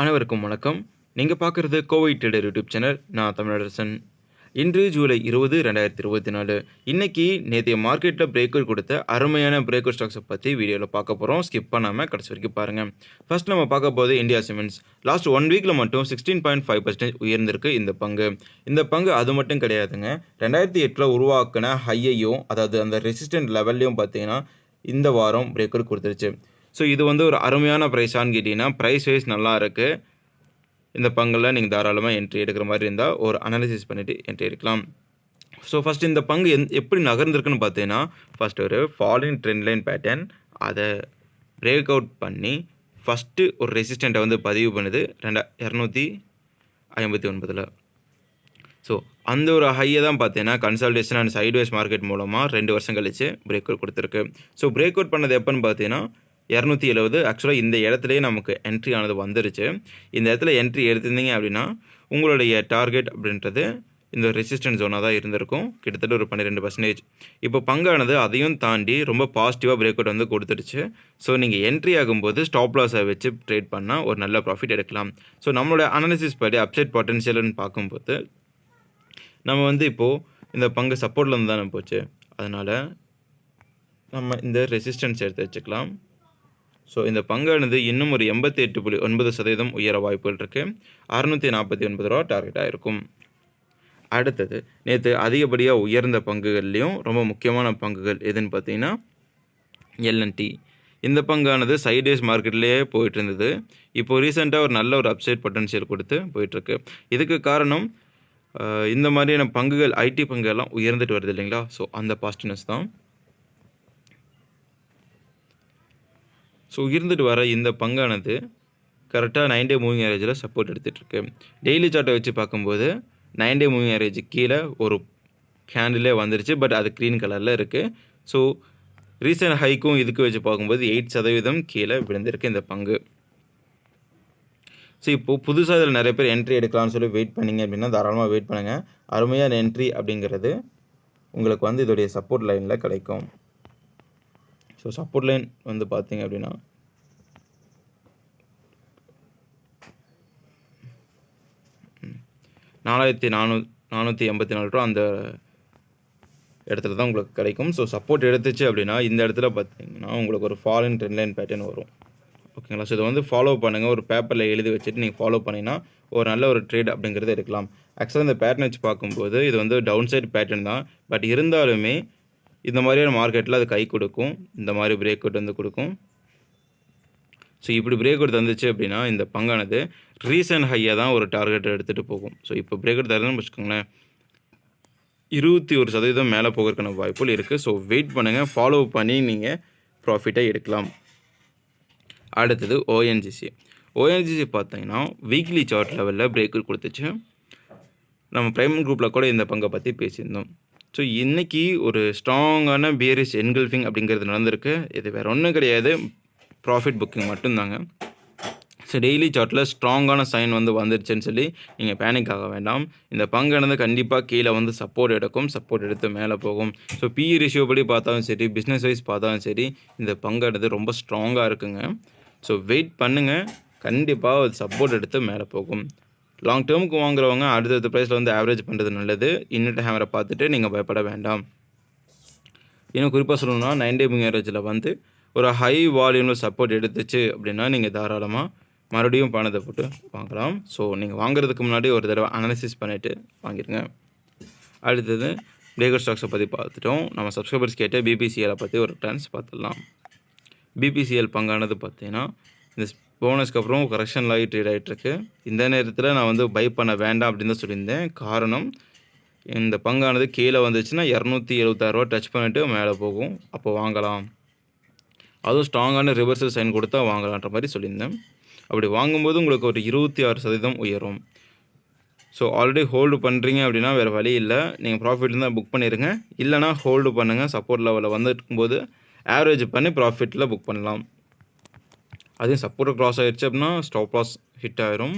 அனைவருக்கும் வணக்கம். நீங்கள் பார்க்குறது கோவை ட்ரேடர் யூடியூப் சேனல். நான் தமிழரசன். இன்று ஜூலை இருபது ரெண்டாயிரத்தி இருபத்தி நாலு. இன்றைக்கி நேற்றைய மார்க்கெட்டில் பிரேக்கர் கொடுத்த அருமையான பிரேக்கர் ஸ்டாக்ஸை பற்றி வீடியோவில் பார்க்க போகிறோம் ஸ்கிப் பண்ணாமல் கடைசி வரைக்கும் பாருங்கள் ஃபர்ஸ்ட் நம்ம பார்க்க போது இந்தியா சிமெண்ட்ஸ் லாஸ்ட் ஒன் வீக்கில் மட்டும் சிக்ஸ்டீன் பாயிண்ட் ஃபைவ் பர்சன்டேஜ் உயர்ந்திருக்கு இந்த பங்கு. இந்த பங்கு அது மட்டும் கிடையாதுங்க. ரெண்டாயிரத்தி எட்டில் உருவாக்கின ஹையையும் அதாவது அந்த ரெசிஸ்டன்ட் லெவல்லையும் பார்த்தீங்கன்னா இந்த வாரம் பிரேக்கர் கொடுத்துருச்சு. ஸோ இது வந்து ஒரு அருமையான ப்ரைஸான்னு கேட்டிங்கன்னா ப்ரைஸ் வைஸ் நல்லா இருக்குது இந்த பங்கில் நீங்கள் தாராளமாக என்ட்ரி எடுக்கிற மாதிரி இருந்தால் ஒரு அனாலிசிஸ் பண்ணிவிட்டு என்ட்ரி எடுக்கலாம். ஸோ ஃபஸ்ட் இந்த பங்கு எந் எப்படி நகர்ந்துருக்குன்னு பார்த்தீங்கன்னா ஃபஸ்ட் ஒரு ஃபாலின் ட்ரெண்ட் லைன் பேட்டர்ன் அதை பிரேக் அவுட் பண்ணி ஃபஸ்ட்டு ஒரு ரெசிஸ்டண்ட்டை வந்து பதிவு பண்ணுது ரெண்டா இரநூத்தி ஐம்பத்தி ஒன்பதில். ஸோ அந்த ஒரு ஹையை தான் பார்த்தீங்கன்னா கன்சல்டேஷன் அண்ட் சைட்வேஸ் மார்க்கெட் மூலமாக ரெண்டு வருஷம் கழிச்சு பிரேக் அவுட் கொடுத்துருக்கு. ஸோ பிரேக் அவுட் பண்ணது எப்போன்னு பார்த்தீங்கன்னா இரநூத்தி எழுபது ஆக்சுவலாக இந்த இடத்துலையே நமக்கு என்ட்ரி ஆனது வந்துருச்சு. இந்த இடத்துல என்ட்ரி எடுத்திருந்தீங்க அப்படின்னா உங்களுடைய டார்கெட் அப்படின்றது இந்த ரெசிஸ்டன்ஸ் ஜோனாக தான் இருந்திருக்கும். கிட்டத்தட்ட ஒரு பன்னிரெண்டு பர்சன்டேஜ் இப்போ பங்கானது அதையும் தாண்டி ரொம்ப பாசிட்டிவாக பிரேக் அவுட் வந்து கொடுத்துருச்சு ஸோ நீங்கள் என்ட்ரி ஆகும்போது ஸ்டாப் லாஸை வச்சு ட்ரேட் பண்ணால் ஒரு நல்ல ப்ராஃபிட் எடுக்கலாம். ஸோ நம்மளோட அனாலிசிஸ் படி அப்சைட் பொட்டன்ஷியல்னு பார்க்கும்போது நம்ம வந்து இப்போது இந்த பங்கு சப்போர்ட்லேருந்து தானே போச்சு. அதனால் நம்ம இந்த ரெசிஸ்டன்ஸ் எடுத்து வச்சுக்கலாம். ஸோ இந்த பங்கானது இன்னும் ஒரு எண்பத்தி எட்டு புள்ளி ஒன்பது சதவீதம் உயர வாய்ப்புகள் இருக்குது அறுநூற்றி நாற்பத்தி ஒன்பது ரூபா டார்கெட்டாக இருக்கும். அடுத்தது நேற்று அதிகப்படியாக உயர்ந்த பங்குகள்லேயும் ரொம்ப முக்கியமான பங்குகள் எதுன்னு பார்த்தீங்கன்னா எல்என்டி இந்த பங்கானது சைடேஸ் மார்க்கெட்லேயே போயிட்டு இருந்தது. இப்போ ரீசெண்டாக ஒரு நல்ல ஒரு அப்சைட் பொட்டன்ஷியல் கொடுத்து போயிட்டுருக்கு இதுக்கு காரணம் இந்த மாதிரியான பங்குகள் ஐடி பங்குகள்லாம் உயர்ந்துட்டு வருது இல்லைங்களா? ஸோ அந்த பாசிட்டிவ்னஸ் தான். ஸோ உயர்ந்துட்டு வர இந்த பங்கானது கரெக்டாக நைன் டே மூவிங் ஆவரேஜில் சப்போர்ட் எடுத்துகிட்ருக்கு டெய்லி சார்ட்டை வச்சு பார்க்கும்போது நைன் டே மூவிங் ஆவரேஜ் கீழே ஒரு கேண்டிலே வந்துருச்சு. பட் அது க்ரீன் கலரில் இருக்குது ஸோ ரீசெண்ட் ஹைக்கும் இதுக்கு வச்சு பார்க்கும்போது எயிட் சதவீதம் கீழே விழுந்திருக்கு இந்த பங்கு. ஸோ இப்போது புதுசாக இதில் நிறைய பேர் என்ட்ரி எடுக்கலாம்னு சொல்லி வெயிட் பண்ணீங்க அப்படின்னா தாராளமாக வெயிட் பண்ணுங்கள் அருமையான என்ட்ரி அப்படிங்கிறது உங்களுக்கு வந்து இதோடைய சப்போர்ட் லைனில் கிடைக்கும். ஸோ சப்போர்ட் லைன் வந்து பார்த்தீங்க அப்படின்னா நாலாயிரத்தி நானூ நானூற்றி எண்பத்தி நாலு ரூபா அந்த இடத்துல தான் உங்களுக்கு கிடைக்கும். ஸோ சப்போர்ட் எடுத்துச்சு அப்படின்னா இந்த இடத்துல பார்த்தீங்கன்னா உங்களுக்கு ஒரு ஃபாலின் ட்ரெண்ட் லைன் பேட்டர்ன் வரும். ஓகேங்களா ஸோ இதை வந்து ஃபாலோ பண்ணுங்கள் ஒரு பேப்பரில் எழுதி வச்சுட்டு நீங்கள் ஃபாலோ பண்ணிங்கன்னா ஒரு நல்ல ஒரு ட்ரேட் அப்படிங்கிறத எடுக்கலாம். ஆக்சுவலாக இந்த பேட்டர்ன் வச்சு பார்க்கும்போது இது வந்து டவுன் சைட் பேட்டர்ன் தான். பட் இருந்தாலுமே இந்த மாதிரியான மார்க்கெட்டில் அது கை கொடுக்கும். இந்த மாதிரி பிரேக் அவுட் வந்து கொடுக்கும். ஸோ இப்படி பிரேக் அவுட் தந்துச்சு அப்படின்னா இந்த பங்கானது ரீசன்ட் ஹையாக தான் ஒரு டார்கெட் எடுத்துகிட்டு போகும். ஸோ இப்போ பிரேக் அவுட் தரதுன்னு வச்சுக்கோங்களேன். இருபத்தி ஒரு சதவீதம் மேலே போகிறதுக்கான வாய்ப்புகள் இருக்குது ஸோ வெயிட் பண்ணுங்கள் ஃபாலோ பண்ணி நீங்கள் ப்ராஃபிட்டை எடுக்கலாம். அடுத்தது ஓஎன்ஜிசி ஓஎன்ஜிசி பார்த்தீங்கன்னா வீக்லி சார்ட் லெவலில் பிரேக் கொடுத்துச்சு. நம்ம ப்ரைமன் குரூப்பில் கூட இந்த பங்கை பற்றி பேசியிருந்தோம். ஸோ இன்றைக்கி ஒரு ஸ்ட்ராங்கான பியரிஸ் என்கல்ஃபிங் அப்படிங்கிறது நடந்திருக்கு. இது வேறு ஒன்றும் கிடையாது. ப்ராஃபிட் புக்கிங் மட்டும்தாங்க. ஸோ டெய்லி சார்ட்டில் ஸ்ட்ராங்கான சைன் வந்து வந்துருச்சுன்னு சொல்லி நீங்கள் பேனிக் ஆக வேண்டாம். இந்த பங்கானது கண்டிப்பாக கீழே வந்து சப்போர்ட் எடுக்கும். சப்போர்ட் எடுத்து மேலே போகும். ஸோ பிஇ ரேஷியோ படி பார்த்தாலும் சரி பிஸ்னஸ் வைஸ் பார்த்தாலும் சரி இந்த பங்கானது ரொம்ப ஸ்ட்ராங்காக இருக்குங்க. ஸோ வெயிட் பண்ணுங்கள் கண்டிப்பாக அது சப்போர்ட் எடுத்து மேலே போகும். லாங் டேர்முக்கு வாங்குறவங்க அடுத்தடுத்த ப்ரைஸில் வந்து ஆவரேஜ் பண்ணுறது நல்லது. இன்னிட்ட ஹேமரை பார்த்துட்டு நீங்கள் பயப்பட வேண்டாம். இன்னும் குறிப்பாக சொல்லணும்னா நைன் டே ஆவரேஜில் வந்து ஒரு ஹை வால்யூமில் சப்போர்ட் எடுத்துச்சு அப்படின்னா நீங்கள் தாராளமாக மறுபடியும் பணத்தை போட்டு வாங்கலாம். ஸோ நீங்கள் வாங்குறதுக்கு முன்னாடி ஒரு தடவை அனாலிசிஸ் பண்ணிவிட்டு வாங்கிடுங்க. அடுத்தது பிரேக்கர் ஸ்டாக்ஸை பற்றி பார்த்துட்டோம். நம்ம சப்ஸ்கிரைபர்ஸ் கேட்ட பிபிசிஎலை பற்றி ஒரு டான்ஸ் பார்த்துடலாம். பிபிசிஎல் பங்கானது பார்த்தீங்கன்னா இந்த போனஸ்க்கு அப்புறம் கரெக்ஷன் ஆகி ட்ரேட் ஆகிட்டுருக்கு இந்த நேரத்தில் நான் வந்து பை பண்ண வேண்டாம் அப்படின்னு தான் சொல்லியிருந்தேன். காரணம் இந்த பங்கானது கீழே வந்துச்சுன்னா இரநூத்தி எழுபத்தாறுரூவா டச் பண்ணிவிட்டு மேலே போகும். அப்போ வாங்கலாம். அதுவும் ஸ்ட்ராங்கான ரிவர்சல் சைன் கொடுத்தா வாங்கலான்ற மாதிரி சொல்லியிருந்தேன். அப்படி வாங்கும்போது உங்களுக்கு ஒரு இருபத்தி ஆறு சதவீதம் உயரும். ஸோ ஆல்ரெடி ஹோல்டு பண்ணுறீங்க அப்படின்னா வேறு வழி இல்லை. நீங்கள் ப்ராஃபிட் இருந்தால் புக் பண்ணிடுங்க இல்லைனா ஹோல்டு பண்ணுங்கள் சப்போர்ட் லெவலில் வந்துருக்கும்போது ஆவரேஜ் பண்ணி ப்ராஃபிட்டில் புக் பண்ணலாம். அதையும் சப்போர்ட் க்ராஸ் ஆகிடுச்சு அப்படின்னா ஸ்டாப் லாஸ் ஹிட் ஆயிரும்.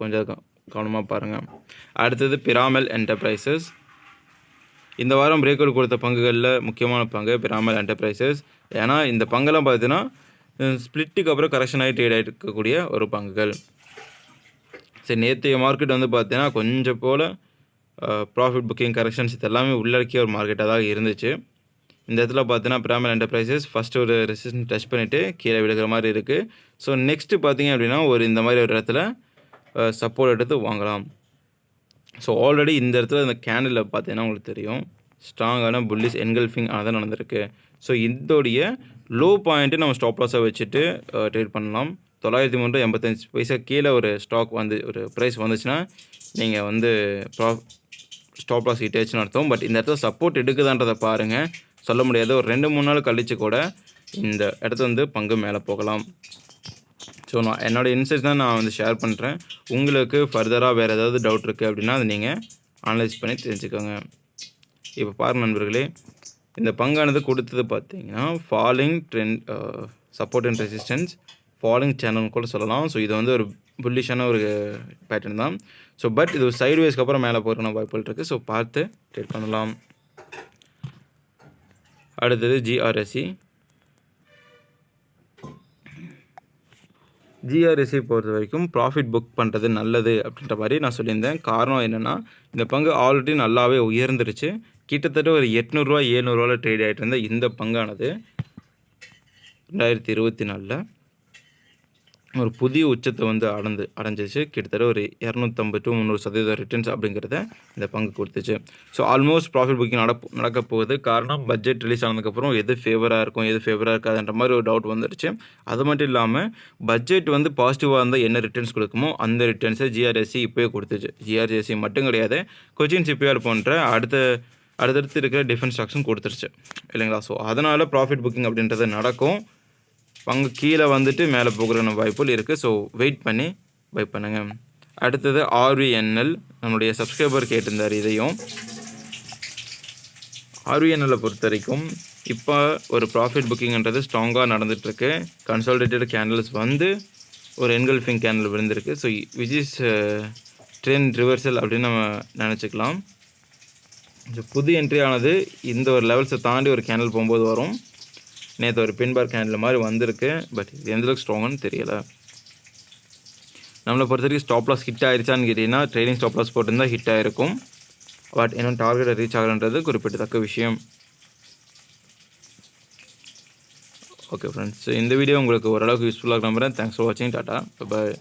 கொஞ்சம் கவனமாக பாருங்கள் அடுத்தது பிராமல் என்டர்பிரைசஸ் இந்த வாரம் பிரேக்கவுட் கொடுத்த பங்குகளில் முக்கியமான பங்கு பிராமல் என்டர்பிரைசஸ் ஏன்னா இந்த பங்கெல்லாம் பார்த்தீங்கன்னா ஸ்ப்ளிட்டுக்கு அப்புறம் கரெக்ஷன் ஆகி ட்ரேட் ஆகிட்டு இருக்கக்கூடிய ஒரு பங்குகள். சரி நேற்றைய மார்க்கெட் வந்து பார்த்தீங்கன்னா கொஞ்சம் போல் ப்ராஃபிட் புக்கிங் கரெக்ஷன்ஸ் இது எல்லாமே உள்ளடக்கிய ஒரு மார்க்கெட்டாக தான் இருந்துச்சு. இந்த இடத்துல பார்த்தீங்கன்னா பிராமல் என்டர்பிரைசஸ் ஃபஸ்ட்டு ஒரு ரெசிஸ்டன்ஸ் டச் பண்ணிவிட்டு கீழே விழுகிற மாதிரி இருக்குது ஸோ நெக்ஸ்ட்டு பார்த்தீங்க அப்படின்னா ஒரு இந்த மாதிரி ஒரு இடத்துல சப்போர்ட் எடுத்து வாங்கலாம். ஸோ ஆல்ரெடி இந்த இடத்துல இந்த கேண்டில் பார்த்தீங்கன்னா உங்களுக்கு தெரியும். ஸ்ட்ராங்கான புல்லிஸ் என்கல்ஃபிங் அதான் நடந்திருக்கு. ஸோ இதோடைய லோ பாயிண்ட்டு நம்ம ஸ்டாப் லாஸாக வச்சுட்டு ட்ரேட் பண்ணலாம். தொள்ளாயிரத்தி மூன்று எண்பத்தஞ்சு பைசா கீழே ஒரு ஸ்டாக் வந்து ஒரு ப்ரைஸ் வந்துச்சுன்னா நீங்கள் வந்து ப்ரா ஸ்டாப் லாஸ் ஹிட்டாச்சுன்னு அர்த்தம். பட் இந்த இடத்துல சப்போர்ட் எடுக்குதான்றதை பாருங்கள் சொல்ல முடியாது. ஒரு ரெண்டு மூணு நாள் கழித்து கூட இந்த இடத்த வந்து பங்கு மேலே போகலாம். ஸோ நான் என்னோடய இன்சைட்ஸ் தான் நான் வந்து ஷேர் பண்ணுறேன் உங்களுக்கு ஃபர்தராக வேறு ஏதாவது டவுட் இருக்குது அப்படின்னா அதை நீங்கள் அனலைஸ் பண்ணி தெரிஞ்சுக்கோங்க. இப்போ பாருங்க நண்பர்களே இந்த பங்கானது கொடுத்தது பார்த்தீங்கன்னா falling trend support and resistance falling சேனல்னு கூட சொல்லலாம். ஸோ இது வந்து ஒரு புல்லிஷான ஒரு பேட்டர்ன் தான். ஸோ பட் இது சைடு வேஸ்க்கு அப்புறம் மேலே போகிறன வாய்ப்புகள் இருக்குது ஸோ பார்த்து ட்ரேட் பண்ணலாம். அடுத்தது ஜிஆர்எஸ்சி ஜிஆர்எஸ்சி பொறுத்த வரைக்கும் ப்ராஃபிட் புக் பண்ணுறது நல்லது அப்படின்ற மாதிரி நான் சொல்லியிருந்தேன். காரணம் என்னென்னா இந்த பங்கு ஆல்ரெடி நல்லாவே உயர்ந்துருச்சு. கிட்டத்தட்ட ஒரு எட்நூறுரூவா ஏழ்நூறுவாவில் ட்ரேட் ஆகிட்டு இருந்த இந்த பங்கானது. ரெண்டாயிரத்தி இருபத்தி நாலில். ஒரு புதிய உச்சத்தை வந்து அடைந்து அடைஞ்சிச்சு கிட்டத்தட்ட ஒரு இரநூத்தம்பது டு முந்நூறு சதவீதம் ரிட்டர்ன்ஸ் அப்படிங்கிறத இந்த பங்கு கொடுத்துச்சு. ஸோ ஆல்மோஸ்ட் ப்ராஃபிட் புக்கிங் நடப்பு நடக்க போகுது. காரணம் பட்ஜெட் ரிலீஸ் ஆனதுக்கப்புறம் எது ஃபேவராக இருக்கும் எது ஃபேவராக இருக்காதுன்ற மாதிரி ஒரு டவுட் வந்துடுச்சு அது மட்டும் இல்லாமல் பட்ஜெட் வந்து பாசிட்டிவாக இருந்தால் என்ன ரிட்டர்ன்ஸ் கொடுக்குமோ அந்த ரிட்டர்ன்ஸை ஜிஆர்எஸ்சி இப்போயே கொடுத்துச்சு. ஜிஆர்எஸ்சி மட்டும் கிடையாது. கொச்சின் சிபிஆர் போன்ற அடுத்த அடுத்தடுத்து இருக்கிற டிஃபென்ஸ் ஸ்டாக்ஸும் கொடுத்துருச்சு. இல்லைங்களா? ஸோ அதனால் ப்ராஃபிட் புக்கிங் அப்படின்றது நடக்கும். பங்கு கீழே வந்துட்டு மேலே போகிற வாய்ப்புகள் இருக்குது ஸோ வெயிட் பண்ணி பை பண்ணுங்கள் அடுத்தது ஆர்விஎன்எல் நம்மளுடைய சப்ஸ்கிரைபர் கேட்டிருந்தார் இதையும். ஆர்விஎன்எல்லை பொறுத்த வரைக்கும் இப்போ ஒரு ப்ராஃபிட் புக்கிங்ன்றது ஸ்ட்ராங்காக நடந்துகிட்ருக்கு கன்சால்டேட்டட் கேண்டல்ஸ் வந்து ஒரு என்கல்ஃபிங் கேண்டில் விழுந்திருக்கு. So which is trend reversal அப்படின்னு நம்ம நினச்சிக்கலாம். ஸோ புது என்ட்ரி ஆனது இந்த ஒரு லெவல்ஸை தாண்டி ஒரு கேண்டில் போகும்போது வரும். நேற்று ஒரு பின்பார் கேண்டில் மாதிரி வந்திருக்கு பட் இது எந்தளவுக்கு ஸ்ட்ராங்குன்னு தெரியலை. நம்மளை பொறுத்த வரைக்கும் ஸ்டாப் லாஸ் ஹிட் ஆயிருச்சான்னு கேட்டிங்கன்னா ட்ரெயினிங் ஸ்டாப் லாஸ் போட்டிருந்தால் ஹிட் ஆகிருக்கும் பட் இன்னும் டார்கெட்டை ரீச் ஆகலன்றது குறிப்பிடத்தக்க விஷயம். ஓகே ஃப்ரெண்ட்ஸ் இந்த வீடியோ உங்களுக்கு ஓரளவுக்கு யூஸ்ஃபுல்லாக நம்புகிறேன் தேங்க்ஸ் ஃபார் வாட்சிங் டாட்டா பாய்